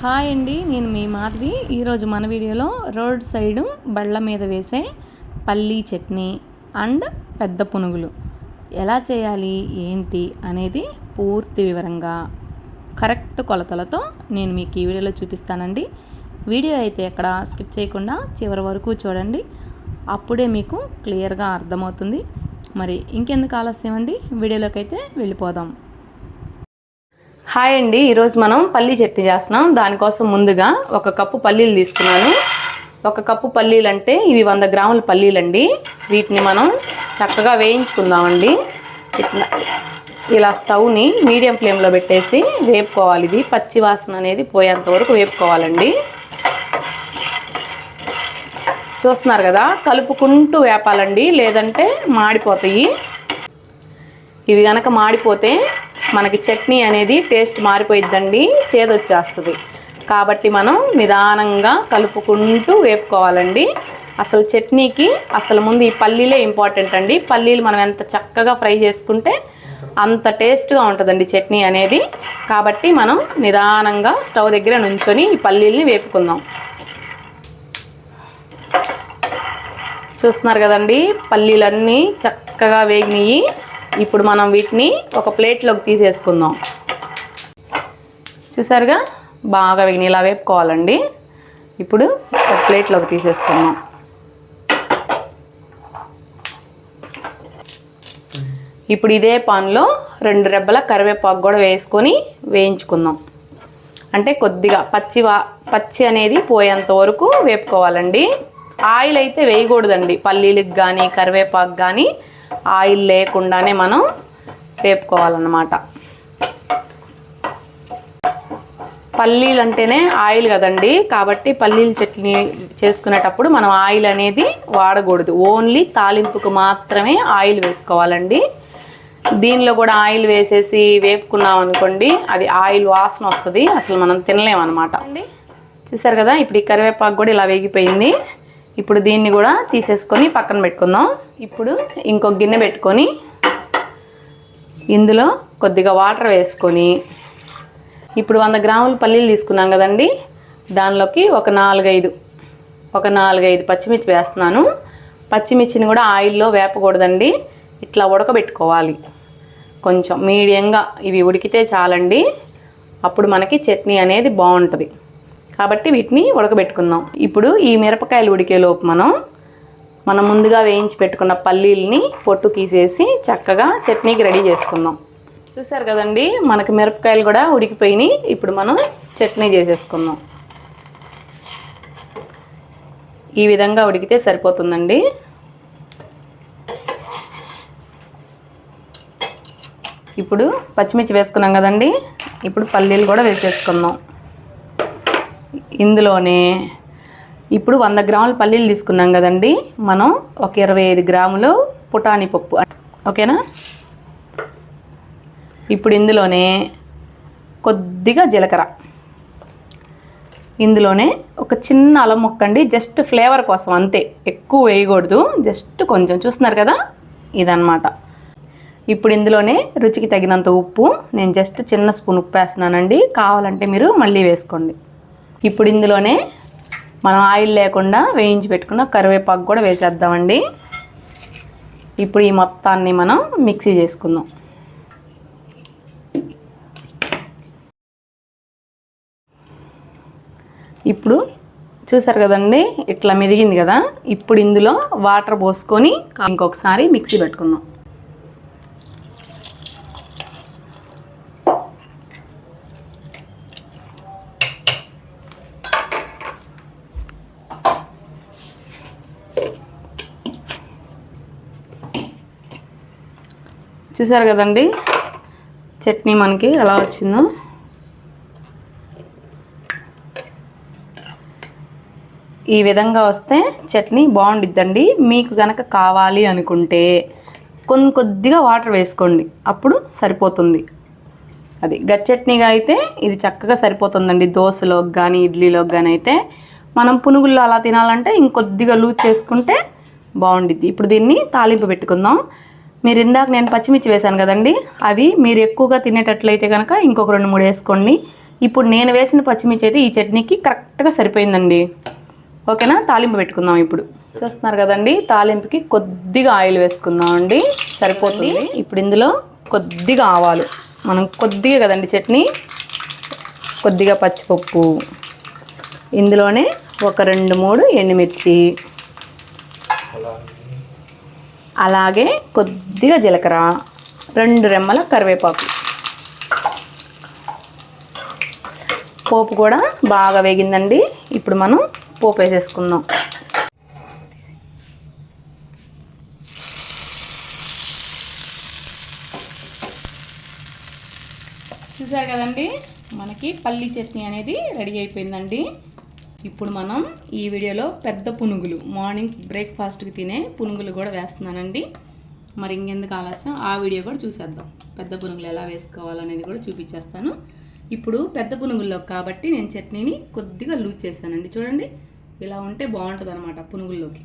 Hi అండి నేను మీ మాధవి. ఈరోజు మన వీడియోలో రోడ్ సైడు బళ్ళ మీద వేసే పల్లీ చట్నీ అండ్ పెద్ద పునుగులు. ఎలా చేయాలి ఏంటి అనేది పూర్తి వివరంగా కరెక్ట్ కొలతలతో నేను మీకు ఈ వీడియోలో చూపిస్తానండి. వీడియో అయితే ఎక్కడ స్కిప్ చేయకుండా చివరి వరకు చూడండి. అప్పుడే మీకు క్లియర్గా అర్థమవుతుంది. మరి ఇంకెందుకు ఆలస్యం అండి? వీడియోలోకి అయితే వెళ్ళిపోదాం. హాయ్ అండి ఈరోజు మనం పల్లీ చట్నీ చేస్తున్నాం. దానికోసం ముందుగా ఒక కప్పు పల్లీలు తీసుకున్నాను. ఒక కప్పు పల్లీలు అంటే ఇవి వంద గ్రాముల పల్లీలండి. వీటిని మనం చక్కగా వేయించుకుందామండి. ఇట్లా ఇలా స్టవ్ని మీడియం ఫ్లేమ్లో పెట్టేసి వేపుకోవాలి. ఇది పచ్చి వాసన అనేది పోయేంత వరకు వేపుకోవాలండి. చూస్తున్నారు కదా కలుపుకుంటూ వేపాలండి లేదంటే మాడిపోతాయి. ఇవి కనుక మాడిపోతే మనకి చట్నీ అనేది టేస్ట్ మారిపోయిద్దండి చేదొచ్చేస్తుంది. కాబట్టి మనం నిదానంగా కలుపుకుంటూ వేపుకోవాలండి. అసలు చట్నీకి అసలు ముందు ఈ పల్లీలే ఇంపార్టెంట్ అండి. పల్లీలు మనం ఎంత చక్కగా ఫ్రై చేసుకుంటే అంత టేస్ట్గా ఉంటుందండి చట్నీ అనేది. కాబట్టి మనం నిదానంగా స్టవ్ దగ్గర నుంచొని ఈ పల్లీల్ని వేపుకుందాం. చూస్తున్నారు కదండి? పల్లీలన్నీ చక్కగా వేగినాయి ఇప్పుడు మనం వీటిని ఒక ప్లేట్లోకి తీసేసుకుందాం. చూసారుగా? బాగా వేగినాయి ఇలా వేపుకోవాలండి. ఇప్పుడు ఒక ప్లేట్లోకి తీసేసుకుందాం. ఇప్పుడు ఇదే పాన్లో రెండు రెబ్బల కరివేపాకు కూడా వేసుకొని వేయించుకుందాం. అంటే కొద్దిగా పచ్చి పచ్చి అనేది పోయేంత వరకు వేపుకోవాలండి. ఆయిల్ అయితే వేయకూడదండి. పల్లీలకు కానీ కరివేపాకు కానీ ఆయిల్ లేకుండానే మనం వేపుకోవాలన్నమాట. పల్లీలు అంటేనే ఆయిల్ కదండి. కాబట్టి పల్లీల చట్నీ చేసుకునేటప్పుడు మనం ఆయిల్ అనేది వాడకూడదు. ఓన్లీ తాలింపుకు మాత్రమే ఆయిల్ వేసుకోవాలండి. దీనిలో కూడా ఆయిల్ వేసేసి వేపుకున్నాం అనుకోండి అది ఆయిల్ వాసన వస్తుంది. అసలు మనం తినలేమన్నమాట. అండి. చూసారు కదా ఇప్పుడు ఈ కరివేపాకు కూడా ఇలా వేగిపోయింది. ఇప్పుడు దీన్ని కూడా తీసేసుకొని పక్కన పెట్టుకుందాం. ఇప్పుడు ఇంకొక గిన్నె పెట్టుకొని ఇందులో కొద్దిగా వాటర్ వేసుకొని ఇప్పుడు వంద గ్రాములు పల్లీలు తీసుకున్నాం కదండి. దానిలోకి ఒక నాలుగైదు ఒక నాలుగైదు పచ్చిమిర్చి వేస్తున్నాను. పచ్చిమిర్చిని కూడా ఆయిల్లో వేపకూడదండి. ఇట్లా ఉడకబెట్టుకోవాలి. కొంచెం మీడియంగా ఇవి ఉడికితే చాలండి. అప్పుడు మనకి చట్నీ అనేది బాగుంటుంది. కాబట్టి వీటిని ఉడకబెట్టుకుందాం. ఇప్పుడు ఈ మిరపకాయలు ఉడికేలోపు మనం మనం ముందుగా వేయించి పెట్టుకున్న పల్లీల్ని పొట్టు తీసేసి చక్కగా చట్నీకి రెడీ చేసుకుందాం. చూసారు కదండి మనకి మిరపకాయలు కూడా ఉడికిపోయినాయి. ఇప్పుడు మనం చట్నీ చేసేసుకుందాం. ఈ విధంగా ఉడికితే సరిపోతుందండి. ఇప్పుడు పచ్చిమిర్చి వేసుకున్నాం కదండి ఇప్పుడు పల్లీలు కూడా వేసేసుకుందాం. ఇందులోనే ఇప్పుడు వంద గ్రాముల పల్లీలు తీసుకున్నాం కదండి. మనం ఒక ఇరవై ఐదు గ్రాములు పుటానీ పప్పు. ఓకేనా? ఇప్పుడు ఇందులోనే కొద్దిగా జీలకర్ర. ఇందులోనే ఒక చిన్న అలం మొక్కండి అండి. జస్ట్ ఫ్లేవర్ కోసం అంతే. ఎక్కువ వేయకూడదు. జస్ట్ కొంచెం. చూస్తున్నారు కదా? ఇదన్నమాట. ఇప్పుడు ఇందులోనే రుచికి తగినంత ఉప్పు. నేను జస్ట్ చిన్న స్పూన్ ఉప్పు వేస్తున్నానండి. కావాలంటే మీరు మళ్ళీ వేసుకోండి. ఇప్పుడు ఇందులోనే మనం ఆయిల్ లేకుండా వేయించి పెట్టుకున్న కరివేపాకు కూడా వేసేద్దామండి. ఇప్పుడు ఈ మొత్తాన్ని మనం మిక్సీ చేసుకుందాం. ఇప్పుడు చూసారు కదండి ఇట్లా మెదిగింది కదా? ఇప్పుడు ఇందులో వాటర్ పోసుకొని ఇంకొకసారి మిక్సీ పెట్టుకుందాం. చూసారు కదండి? చట్నీ మనకి ఎలా వచ్చిందో. ఈ విధంగా వస్తే చట్నీ బాగుండిద్దండి. మీకు కనుక కావాలి అనుకుంటే కొన్ని కొద్దిగా వాటర్ వేసుకోండి. అప్పుడు సరిపోతుంది. అది గట్ చట్నీగా అయితే ఇది చక్కగా సరిపోతుందండి. దోశలోకి కానీ ఇడ్లీలోకి కానీ అయితే మనం పునుగుల్లో అలా తినాలంటే ఇంకొద్దిగా లూజ్ చేసుకుంటే బాగుండిద్ది. ఇప్పుడు దీన్ని తాలింపు పెట్టుకుందాం. మీరు ఇందాక నేను పచ్చిమిర్చి వేశాను కదండి అవి మీరు ఎక్కువగా తినేటట్లయితే కనుక ఇంకొక రెండు మూడు వేసుకోండి. ఇప్పుడు నేను వేసిన పచ్చిమిర్చి అయితే ఈ చట్నీకి కరెక్ట్గా సరిపోయిందండి. ఓకేనా? తాలింపు పెట్టుకుందాం ఇప్పుడు. చూస్తున్నారు కదండి తాలింపుకి కొద్దిగా ఆయిల్ వేసుకుందాం అండి. సరిపోతుంది. ఇప్పుడు ఇందులో కొద్దిగా ఆవాలు. మనం కొద్దిగా కదండి చట్నీ. కొద్దిగా పచ్చిపప్పు. ఇందులోనే ఒక రెండు మూడు ఎండుమిర్చి. అలాగే కొద్దిగా జీలకర్ర రెండు రెమ్మల కరివేపాకు. పోపు కూడా బాగా వేగిందండి. ఇప్పుడు మనం పోపు వేసేసుకుందాం. చూసారు కదండి? మనకి పల్లీ చట్నీ అనేది రెడీ అయిపోయిందండి. ఇప్పుడు మనం ఈ వీడియోలో పెద్ద పునుగులు మార్నింగ్ బ్రేక్ఫాస్ట్కి తినే పునుగులు కూడా వేస్తున్నానండి. మరి ఇంకెందుకు ఆలస్యం? ఆ వీడియో కూడా చూసేద్దాం. పెద్ద పునుగులు ఎలా వేసుకోవాలనేది కూడా చూపించేస్తాను. ఇప్పుడు పెద్ద పునుగుల్లో కాబట్టి నేను చట్నీని కొద్దిగా లూజ్ చేశానండి. చూడండి ఇలా ఉంటే బాగుంటుంది అనమాట పునుగుల్లోకి.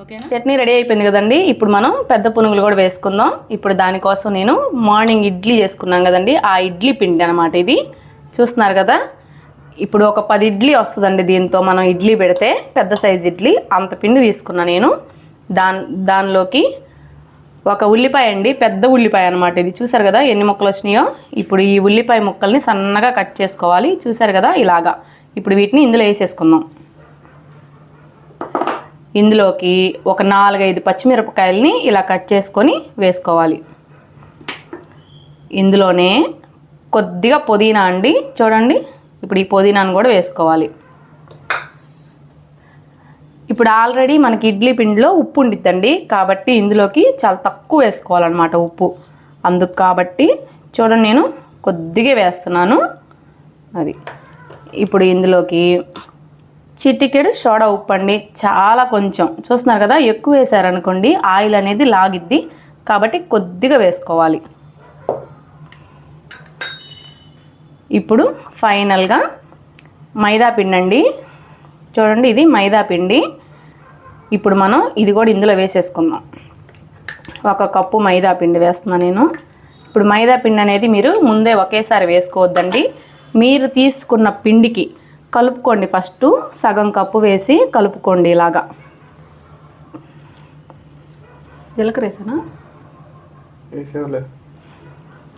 ఓకేనా? చట్నీ రెడీ అయిపోయింది కదండి. ఇప్పుడు మనం పెద్ద పునుగులు కూడా వేసుకుందాం. ఇప్పుడు దానికోసం నేను మార్నింగ్ ఇడ్లీ చేసుకున్నాం కదండి. ఆ ఇడ్లీ పిండి అనమాట ఇది. చూస్తున్నారు కదా? ఇప్పుడు ఒక పది ఇడ్లీ వస్తుందండి దీంతో మనం ఇడ్లీ పెడితే పెద్ద సైజ్ ఇడ్లీ అంత పిండి తీసుకున్నా నేను. దాని దానిలోకి ఒక ఉల్లిపాయ అండి పెద్ద ఉల్లిపాయ అనమాట ఇది. చూసారు కదా ఎన్ని ముక్కలు వచ్చినాయో? ఇప్పుడు ఈ ఉల్లిపాయ ముక్కల్ని సన్నగా కట్ చేసుకోవాలి. చూసారు కదా ఇలాగా. ఇప్పుడు వీటిని ఇందులో వేసేసుకుందాం. ఇందులోకి ఒక నాలుగైదు పచ్చిమిరపకాయలని ఇలా కట్ చేసుకొని వేసుకోవాలి. ఇందులోనే కొద్దిగా పుదీనా అండి. చూడండి. ఇప్పుడు ఈ పుదీనాను కూడా వేసుకోవాలి. ఇప్పుడు ఆల్రెడీ మనకి ఇడ్లీ పిండిలో ఉప్పు ఉండిద్దండి. కాబట్టి ఇందులోకి చాలా తక్కువ వేసుకోవాలన్నమాట ఉప్పు. అందుకు కాబట్టి చూడండి నేను కొద్దిగా వేస్తున్నాను. అది ఇప్పుడు ఇందులోకి చిటికెడు సోడా ఉప్పు అండి. చాలా కొంచెం. చూస్తున్నారు కదా ఎక్కువ వేసారనుకోండి ఆయిల్ అనేది లాగిద్ది. కాబట్టి కొద్దిగా వేసుకోవాలి. ఇప్పుడు ఫైనల్గా మైదా పిండి అండి చూడండి ఇది మైదా పిండి. ఇప్పుడు మనం ఇది కూడా ఇందులో వేసేసుకుందాం. ఒక కప్పు మైదా పిండి వేస్తున్నా నేను. ఇప్పుడు మైదా పిండి అనేది మీరు ముందే ఒకేసారి వేసుకోవద్దండి. మీరు తీసుకున్న పిండికి కలుపుకోండి ఫస్ట్. సగం కప్పు వేసి కలుపుకోండి ఇలాగా. జీలకర్ర వేసానా?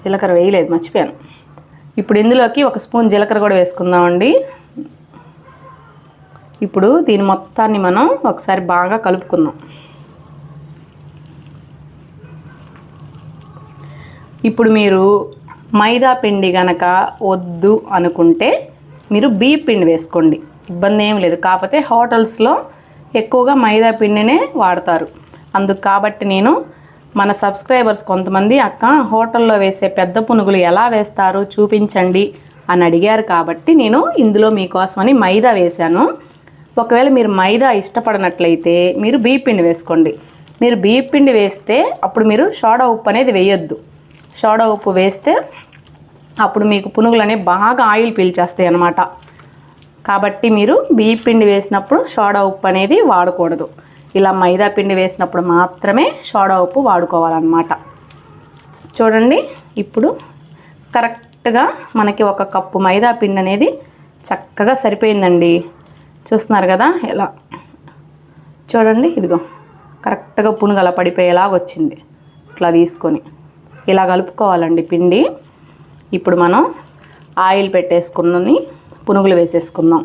జీలకర్ర వేయలేదు మర్చిపోయాను. ఇప్పుడు ఇందులోకి ఒక స్పూన్ జీలకర్ర కూడా వేసుకుందామండి. ఇప్పుడు దీని మొత్తాన్ని మనం ఒకసారి బాగా కలుపుకుందాం. ఇప్పుడు మీరు మైదా పిండి గనక వద్దు అనుకుంటే మీరు బియ్య పిండి వేసుకోండి. ఇబ్బంది ఏం లేదు. కాకపోతే హోటల్స్లో ఎక్కువగా మైదా పిండినే వాడతారు. అందుకు కాబట్టి నేను మన సబ్స్క్రైబర్స్ కొంతమంది అక్క హోటల్లో వేసే పెద్ద పునుగులు ఎలా వేస్తారు? చూపించండి అని అడిగారు కాబట్టి నేను ఇందులో మీకోసమని మైదా వేశాను. ఒకవేళ మీరు మైదా ఇష్టపడినట్లయితే మీరు బీపిండి పిండి వేసుకోండి. మీరు బీపిండి పిండి వేస్తే అప్పుడు మీరు సోడా ఉప్పు అనేది వేయొద్దు. సోడా ఉప్పు వేస్తే అప్పుడు మీకు పునుగులు అనేవి బాగా ఆయిల్ పీల్చేస్తాయి అన్నమాట. కాబట్టి మీరు బియ్య పిండి వేసినప్పుడు సోడా ఉప్పు అనేది వాడకూడదు. ఇలా మైదా పిండి వేసినప్పుడు మాత్రమే సోడా ఉప్పు వాడుకోవాలన్నమాట. చూడండి ఇప్పుడు కరెక్ట్గా మనకి ఒక కప్పు మైదా పిండి అనేది చక్కగా సరిపోయిందండి. చూస్తున్నారు కదా ఇలా చూడండి ఇదిగో కరెక్ట్గా పునుగల పడిపోయేలాగా వచ్చింది. ఇట్లా తీసుకొని ఇలా కలుపుకోవాలండి పిండి. ఇప్పుడు మనం ఆయిల్ పెట్టేసుకున్నని పునుగులు వేసేసుకుందాం.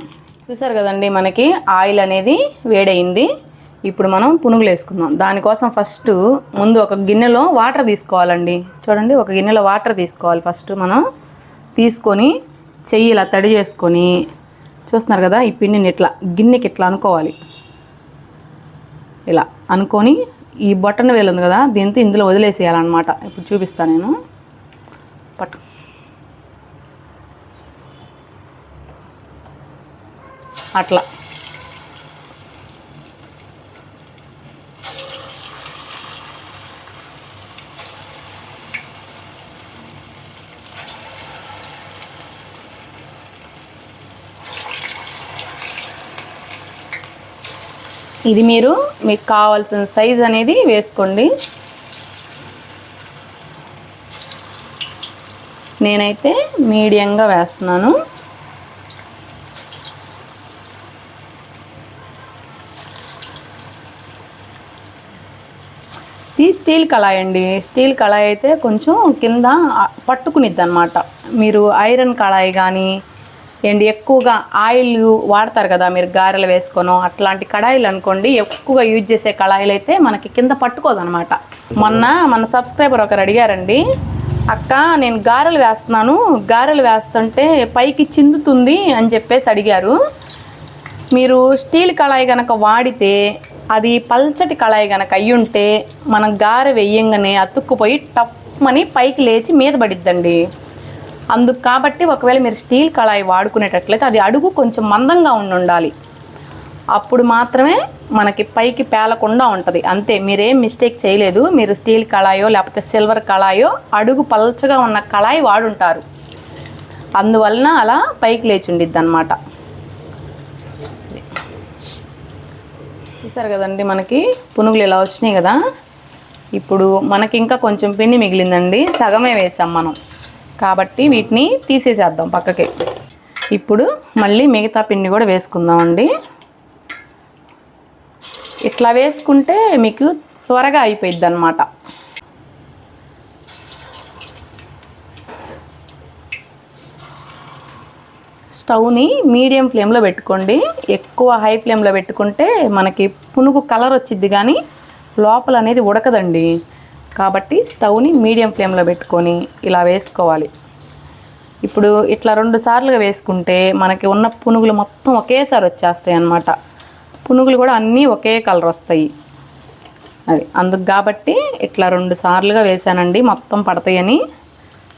చూసారు కదండి మనకి ఆయిల్ అనేది వేడైంది ఇప్పుడు మనం పునుగులు వేసుకుందాం. దానికోసం ఫస్ట్ ముందు ఒక గిన్నెలో వాటర్ తీసుకోవాలండి. చూడండి ఒక గిన్నెలో వాటర్ తీసుకోవాలి ఫస్ట్ మనం. తీసుకొని చెయ్యి ఇలా తడి చేసుకొని చూస్తున్నారు కదా ఈ పిండిని ఇట్లా గిన్నెకి ఇట్లా అనుకోవాలి. ఇలా అనుకొని ఈ బొట్టన వేలు ఉంది కదా దీంతో ఇందులో వదిలేసేయాలన్నమాట. ఇప్పుడు చూపిస్తాను నేను. పట్టు. అట్లా. ఇది మీరు మీకు కావాల్సిన సైజ్ అనేది వేసుకోండి. నేనైతే మీడియంగా వేస్తున్నాను. ఇది స్టీల్ కళాయి అండి. స్టీల్ కళాయి అయితే కొంచెం కింద పట్టుకునిద్ది అనమాట మీరు ఐరన్ కళాయి కానీ ఏంటి ఎక్కువగా ఆయిల్ వాడతారు కదా మీరు గారెలు వేసుకోను అట్లాంటి కడాయిలు అనుకోండి ఎక్కువగా యూజ్ చేసే కడాయిలు అయితే మనకి కింద పట్టుకోదనమాట. మొన్న మన సబ్స్క్రైబర్ ఒకరు అడిగారండి అక్క నేను గారెలు వేస్తున్నాను గారెలు వేస్తుంటే పైకి చిందుతుంది అని చెప్పేసి అడిగారు. మీరు స్టీల్ కళాయి కనుక వాడితే అది పల్చటి కళాయి కనుక అయ్యుంటే మనం గారె వెయ్యంగానే అతుక్కుపోయి టప్మని పైకి లేచి మీద పడిద్దండి. అందుకు కాబట్టి ఒకవేళ మీరు స్టీల్ కళాయి వాడుకునేటట్లయితే అది అడుగు కొంచెం మందంగా ఉండి ఉండాలి. అప్పుడు మాత్రమే మనకి పైకి పేలకుండా ఉంటుంది. అంతే మీరేం మిస్టేక్ చేయలేదు. మీరు స్టీల్ కళాయో లేకపోతే సిల్వర్ కళాయో అడుగు పలచగా ఉన్న కళాయి వాడుంటారు. అందువలన అలా పైకి లేచి ఉండిద్ది అనమాట చూసారు కదండి మనకి పునుగులు ఇలా వచ్చినాయి కదా. ఇప్పుడు మనకి ఇంకా కొంచెం పిండి మిగిలిందండి. సగమే వేసాం మనం. కాబట్టి వీటిని తీసేసేద్దాం పక్కకి. ఇప్పుడు మళ్ళీ మిగతా పిండి కూడా వేసుకుందామండి. ఇట్లా వేసుకుంటే మీకు త్వరగా అయిపోయిద్ది అనమాట స్టవ్ని మీడియం ఫ్లేమ్లో పెట్టుకోండి. ఎక్కువ హై ఫ్లేమ్లో పెట్టుకుంటే మనకి పునుగు కలర్ వచ్చిద్ది కానీ లోపల అనేది ఉడకదండి. కాబట్టి స్టవ్ని మీడియం ఫ్లేమ్లో పెట్టుకొని ఇలా వేసుకోవాలి. ఇప్పుడు ఇట్లా రెండు సార్లుగా వేసుకుంటే మనకి ఉన్న పునుగులు మొత్తం ఒకేసారి వచ్చేస్తాయి అన్నమాట. పునుగులు కూడా అన్నీ ఒకే కలర్ వస్తాయి. అది అందుకు కాబట్టి ఇట్లా రెండు సార్లుగా వేసానండి మొత్తం పడతాయని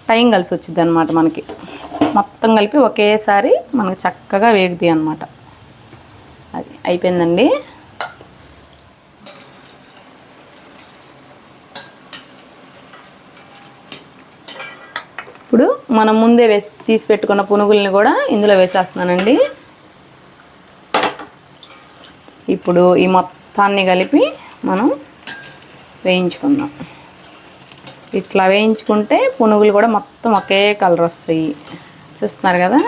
టైం కలిసి వచ్చింది అనమాట మనకి. మొత్తం కలిపి ఒకేసారి మనకు చక్కగా వేగుతాయి అనమాట అది అయిపోయిందండి ఇప్పుడు మనం ముందే వేసి తీసి పెట్టుకున్న పునుగుల్ని కూడా ఇందులో వేసేస్తున్నానండి. ఇప్పుడు ఈ మొత్తాన్ని కలిపి మనం వేయించుకుందాం. ఇట్లా వేయించుకుంటే పునుగులు కూడా మొత్తం ఒకే కలర్ వస్తాయి. చూస్తున్నారు కదా?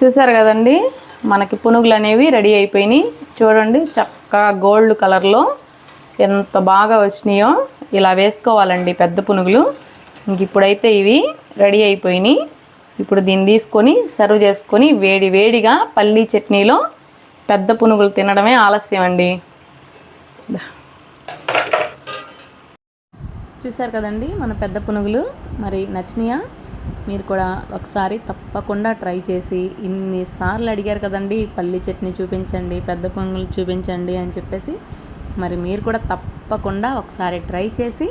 చూసారు కదండి? మనకి పునుగులు అనేవి రెడీ అయిపోయినాయి. చూడండి చక్కగా గోల్డ్ కలర్లో ఎంత బాగా వచ్చినాయో ఇలా వేసుకోవాలండి పెద్ద పునుగులు. ఇంక ఇప్పుడైతే ఇవి రెడీ అయిపోయినాయి. ఇప్పుడు దీన్ని తీసుకొని సర్వ్ చేసుకొని వేడి వేడిగా పల్లీ చట్నీలో పెద్ద పునుగులు తినడమే ఆలస్యం అండి. చూసారు కదండి మన పెద్ద పునుగులు? మరి నచ్చినాయా? మీరు కూడా ఒకసారి తప్పకుండా ట్రై చేసి ఇన్నిసార్లు అడిగారు కదండి పల్లి చట్నీ చూపించండి పెద్ద పొంగులు చూపించండి అని చెప్పేసి మరి మీరు కూడా తప్పకుండా ఒకసారి ట్రై చేసి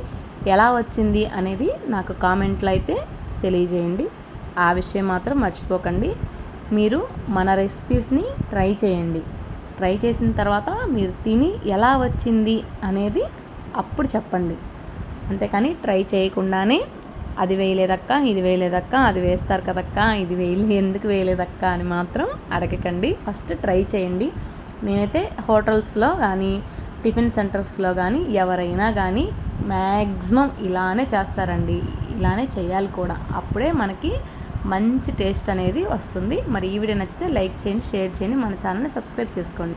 ఎలా వచ్చింది అనేది నాకు కామెంట్లో అయితే తెలియజేయండి. ఆ విషయం మాత్రం మర్చిపోకండి. మీరు మన రెసిపీస్ని ట్రై చేయండి. ట్రై చేసిన తర్వాత మీరు తిని ఎలా వచ్చింది అనేది అప్పుడు చెప్పండి. అంతేకాని ట్రై చేయకుండానే అది వేయలేదక్క ఇది వేయలేదక్క అది వేస్తారు కదక్క ఇది వేయలే ఎందుకు వేయలేదక్క అని మాత్రం అడగకండి. ఫస్ట్ ట్రై చేయండి. నేనైతే హోటల్స్లో కానీ టిఫిన్ సెంటర్స్లో కానీ ఎవరైనా కానీ మ్యాక్సిమం ఇలానే చేస్తారండి. ఇలానే చేయాలి కూడా. అప్పుడే మనకి మంచి టేస్ట్ అనేది వస్తుంది. మరి ఈ వీడియో నచ్చితే లైక్ చేయండి షేర్ చేయండి. మన ఛానల్ని సబ్స్క్రైబ్ చేసుకోండి.